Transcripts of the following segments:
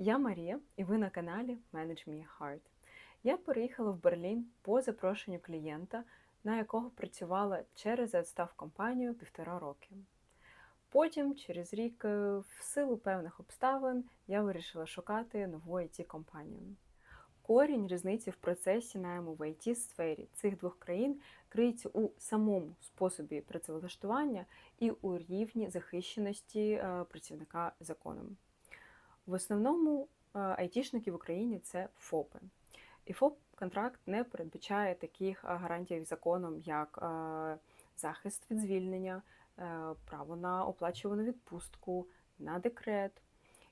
Я Марія, і ви на каналі Manage Me Heart. Я переїхала в Берлін по запрошенню клієнта, на якого працювала через відстав компанію півтора роки. Потім, через рік, е, в силу певних обставин, я вирішила шукати нову it компанію Корінь різниці в процесі найму в it сфері цих двох країн криється у самому способі працевлаштування і у рівні захищеності е, працівника законом. В основному е, айтішники в Україні це ФОПи. І ФОП-контракт не передбачає таких е, гарантій законом, як е, захист від звільнення, право на оплачувану відпустку, на декрет.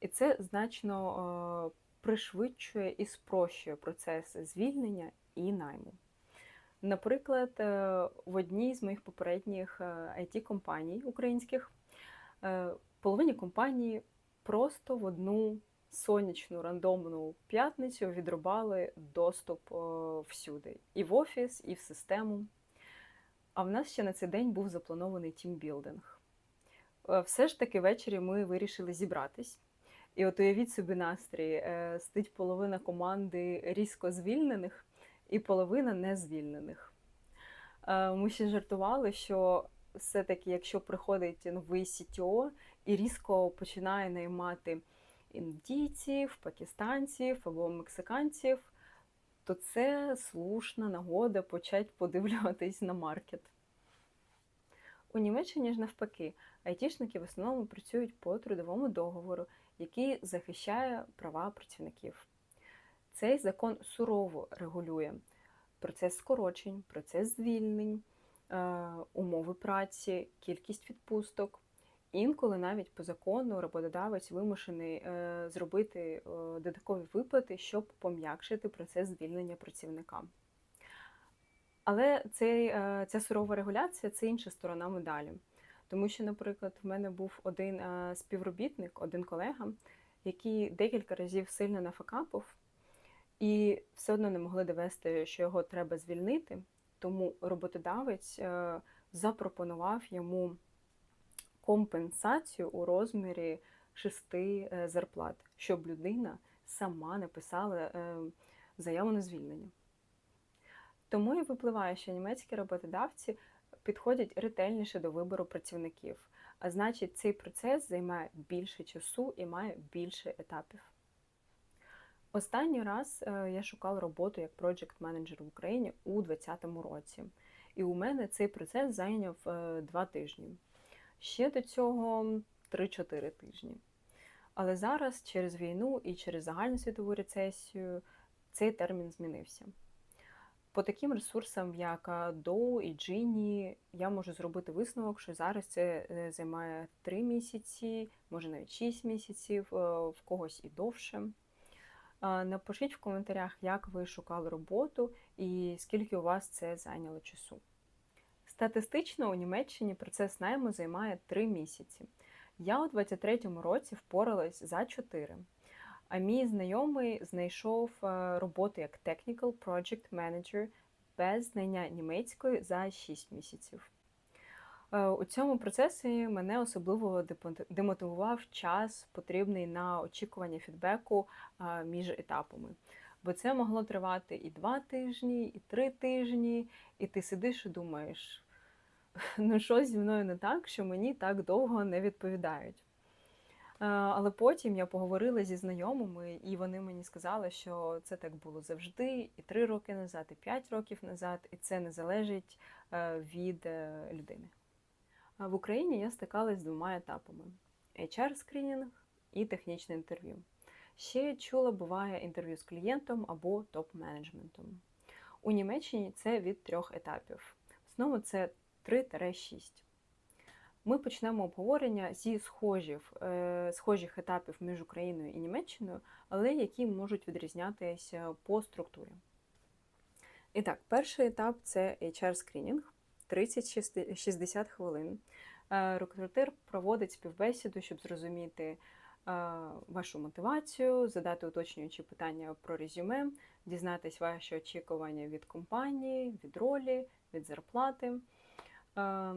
І це значно пришвидшує і спрощує процес звільнення і найму. Наприклад, в одній з моїх попередніх it компаній українських половині компанії просто в одну сонячну рандомну п'ятницю відрубали доступ е, всюди, і в офіс, і в систему. А в нас ще на цей день був запланований тімбілдинг. Е, Все ж таки ввечері ми вирішили зібратись. І от уявіть собі настрій, е, стоїть половина команди різко звільнених і половина незвільнених. Е, Ми ще жартували, що все-таки, якщо приходить новий CTO і різко починає наймати індійців, пакистанців або мексиканців, то це слушна нагода почати подивлюватись на маркет. У Німеччині ж навпаки, айтішники в основному працюють по трудовому договору, який захищає права працівників. Цей закон сурово регулює процес скорочень, процес звільнень, умови праці, кількість відпусток. Інколи навіть по закону роботодавець вимушений е, зробити е, додаткові виплати, щоб пом'якшити процес звільнення працівника. Але цей, е, ця сурова регуляція це інша сторона медалі. Тому що, наприклад, в мене був один е, співробітник, один колега, який декілька разів сильно нафакапив, і все одно не могли довести, що його треба звільнити. Тому роботодавець е, запропонував йому компенсацію у розмірі шести е, зарплат, щоб людина сама написала е, заяву на звільнення. Тому і випливає, що німецькі роботодавці підходять ретельніше до вибору працівників, а значить, цей процес займає більше часу і має більше етапів. Останній раз е, я шукала роботу як проджект менеджер в Україні у 2020 році, і у мене цей процес зайняв е, два тижні. Ще до цього 3-4 тижні. Але зараз через війну і через загальну світову рецесію цей термін змінився. По таким ресурсам, як Dow і Gini, я можу зробити висновок, що зараз це е, займає 3 місяці, може навіть 6 місяців, е, в когось і довше. Напишіть в коментарях, як ви шукали роботу і скільки у вас це зайняло часу. Статистично у Німеччині процес найму займає 3 місяці. Я у 23-му році впоралась за 4. А мій знайомий знайшов е, роботу як Technical Project Manager без знання німецької за 6 місяців. Е, У цьому процесі мене особливо демотивував час, потрібний на очікування фідбеку е, між етапами. Бо це могло тривати і 2 тижні, і 3 тижні, і ти сидиш і думаєш, ну щось зі мною не так, що мені так довго не відповідають. Е, Але потім я поговорила зі знайомими, і вони мені сказали, що це так було завжди, і 3 роки назад, і 5 років назад, і це не залежить від людини. В Україні я стикалась з двома етапами: HR-скринінг і технічне інтерв'ю. Ще чула, буває інтерв'ю з клієнтом або топ-менеджментом. У Німеччині це від трьох етапів. В основному це 3-6. Ми почнемо обговорення зі схожих, е, схожих етапів між Україною і Німеччиною, але які можуть відрізнятися по структурі. І так, перший етап це HR-скринінг, 30-60 хвилин. Е, Рекрутер проводить співбесіду, щоб зрозуміти е, вашу мотивацію, задати уточнюючі питання про резюме, дізнатись ваші очікування від компанії, від ролі, від зарплати. Е,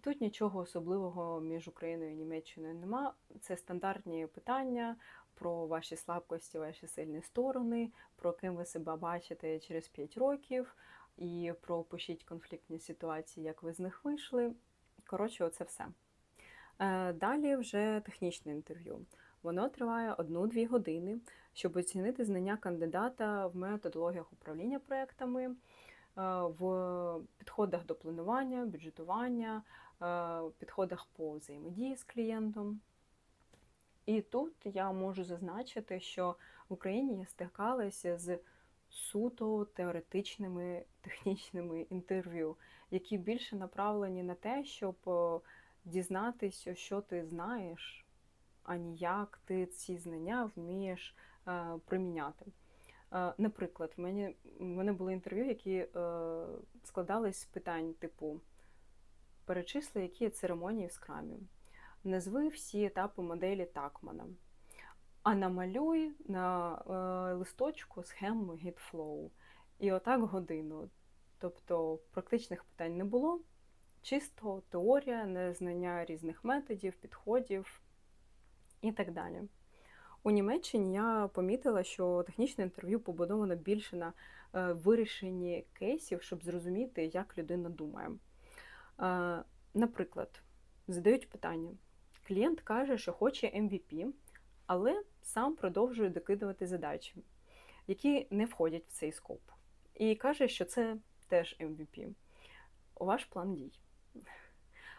Тут нічого особливого між Україною і Німеччиною нема. Це стандартні питання про ваші слабкості, ваші сильні сторони, про ким ви себе бачите через 5 років, і про пишіть конфліктні ситуації, як ви з них вийшли. Коротше, оце все. Е, Далі вже технічне інтерв'ю. Воно триває 1-2 години, щоб оцінити знання кандидата в методологіях управління проектами, е, в підходах до планування, бюджетування, е, підходах по взаємодії з клієнтом. І тут я можу зазначити, що в Україні я стикалася з суто теоретичними технічними інтерв'ю, які більше направлені на те, щоб е, дізнатися, що ти знаєш, а не як ти ці знання вмієш е, приміняти. Е, Наприклад, в мене, в мене були інтерв'ю, які складались з питань типу перечисли, які є церемонії в скрамі. Назви всі етапи моделі Такмана. А намалюй на е, листочку схему GitFlow. І отак годину. Тобто практичних питань не було, чисто теорія, незнання різних методів, підходів і так далі. У Німеччині я помітила, що технічне інтерв'ю побудовано більше на е, вирішенні кейсів, щоб зрозуміти, як людина думає. Е, наприклад, задають питання. Клієнт каже, що хоче MVP, але сам продовжує докидувати задачі, які не входять в цей скоп. І каже, що це теж MVP. Ваш план дій.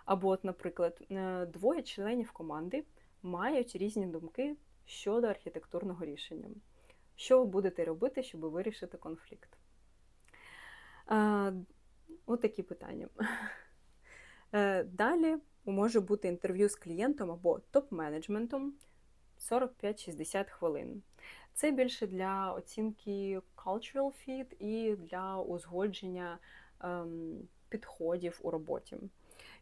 Або, от, наприклад, е, двоє членів команди мають різні думки щодо архітектурного рішення. Що ви будете робити, щоб вирішити конфлікт? Ось такі питання. Е, Далі може бути інтерв'ю з клієнтом або топ-менеджментом 45-60 хвилин. Це більше для оцінки cultural fit і для узгодження ем, підходів у роботі.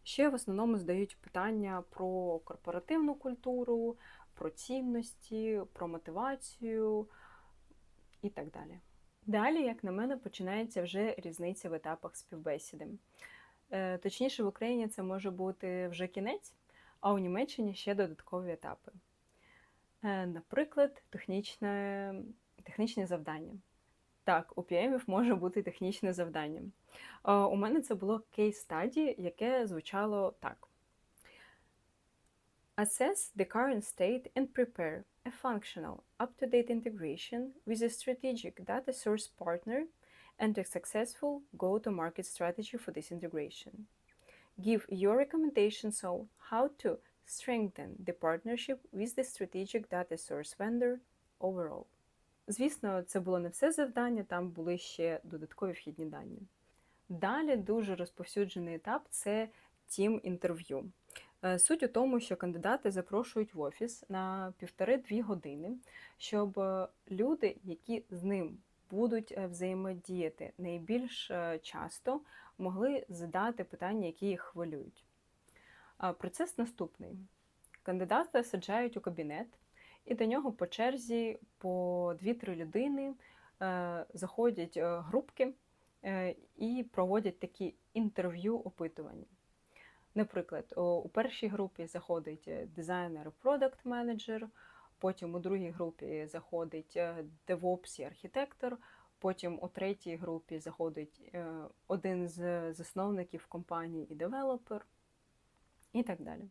Ще в основному здають питання про корпоративну культуру, про цінності, про мотивацію і так далі. Далі, як на мене, починається вже різниця в етапах співбесіди. Е, Точніше, в Україні це може бути вже кінець, а у Німеччині ще додаткові етапи. Е, Наприклад, технічне, технічне завдання. Так, у PM може бути технічне завдання. Е, У мене це було кейс-стаді, яке звучало так: Assess the current state and prepare a functional, up-to-date integration with a strategic data source partner and a successful go-to-market strategy for this integration. Give your recommendations on how to strengthen the partnership with the strategic data source vendor overall. Звісно, це було не все завдання, там були ще додаткові вхідні дані. Далі дуже розповсюджений етап це тім інтерв'ю. Е, Суть у тому, що кандидати запрошують в офіс на півтори-дві години, щоб е, люди, які з ним будуть е, взаємодіяти найбільш часто, могли задати питання, які їх хвилюють. Процес наступний: кандидата саджають у кабінет, і до нього по черзі по 2-3 людини е, заходять е, групки е, і проводять такі інтерв'ю-опитування. Наприклад, у першій групі заходить дизайнер, продакт менеджер, потім у другій групі заходить DevOps і архітектор, потім у третій групі заходить один з засновників компанії і девелопер, і так далі.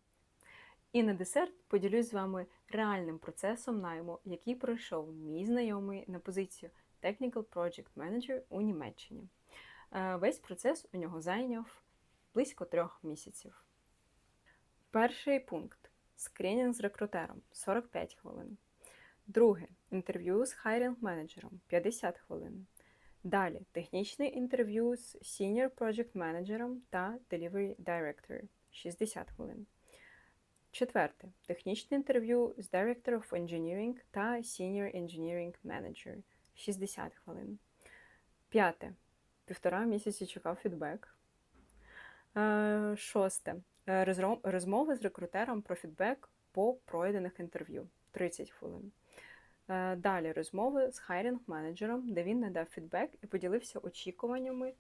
І на десерт поділюсь з вами реальним процесом найму, який пройшов мій знайомий на позицію Technical Project Manager у Німеччині. Е, Весь процес у нього зайняв близько трьох місяців. Перший пункт скринінг з рекрутером 45 хвилин. Друге інтерв'ю з хайрінг менеджером 50 хвилин. Далі технічне інтерв'ю з Senior Project Manager та Delivery Director 60 хвилин. Четверте технічне інтерв'ю з Director of Engineering та Senior Engineering Manager 60 хвилин. П'яте. Півтора місяці чекав фідбек. Е, Шосте. Розмови з рекрутером про фідбек по пройдених інтерв'ю 30 хвилин. Е, Далі розмови з хайрінг менеджером, де він надав фідбек і поділився очікуваннями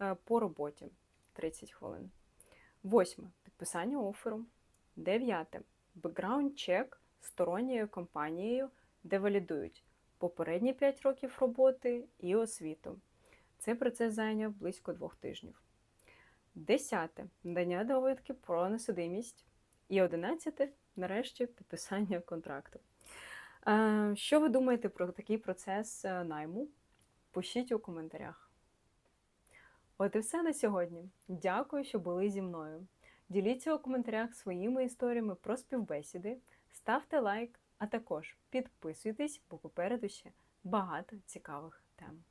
е, по роботі 30 хвилин. Восьме підписання оферу. Дев'яте бекграунд чек сторонньою компанією де валідують попередні 5 років роботи і освіту. Цей процес зайняв близько двох тижнів. Десяте надання довідки про несудимість. І одинадцяте, нарешті, підписання контракту. Е, Що ви думаєте про такий процес е, найму? Пишіть у коментарях. От і все на сьогодні. Дякую, що були зі мною. Діліться у коментарях своїми історіями про співбесіди, ставте лайк, а також підписуйтесь, бо попереду ще багато цікавих тем.